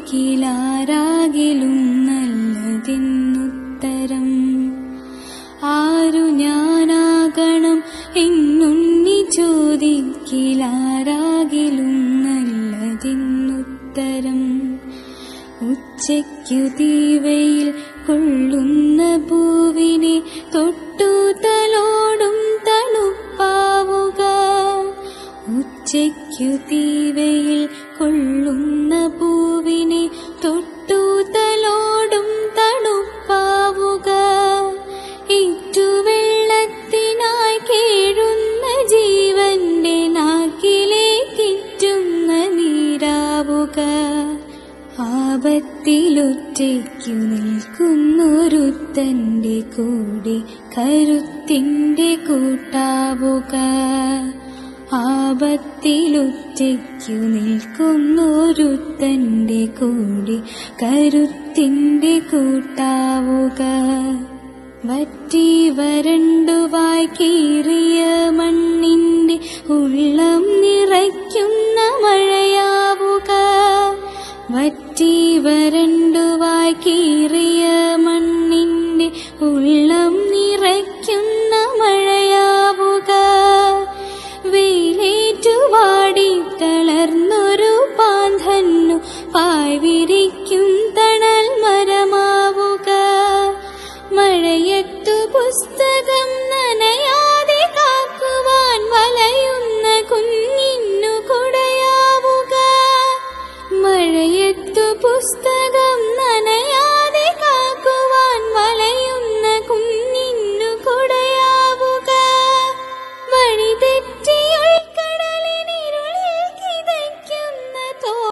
ദിക്കിലാരാകിലും നല്ലതെന്നുത്തരം ആരു ഞാനാകണം എന്നുണ്ണി ചോദിക്കിലാരാകിലും നല്ലതെന്നുത്തരം ഉച്ചയ്ക്കു തീവയിൽ കൊള്ളുന്ന പൂവിനെ തൊട്ടു തലോടും തണുപ്പാവുക. ഉച്ചയ്ക്കു തീവയിൽ കൊള്ളുന്ന ആപത്തിലൊറ്റയ്ക്കു നിൽക്കുന്നൊരുത്തന്റെ കൂടെ കരുത്തിന്റെ കൂട്ടാവുക. ആപത്തിലൊറ്റയ്ക്കു നിൽക്കുന്നൊരുത്തന്റെ കൂടെ കരുത്തിന്റെ കൂട്ടാവുക. വറ്റി വരണ്ടു കീറിയ മണ്ണിന്റെ ഉള്ളം വറ്റി വരണ്ടു വാക്കീറിയ മണ്ണിന്റെ ഉള്ളം നിറയ്ക്കുന്ന മഴയാവുക. വെയിലേറ്റുവാടി തളർന്നൊരു പാന്തന്നു പായ്വിരിക്കും തണൽ മരമാവുക മഴയത്തു പുസ്തകം पुस्तक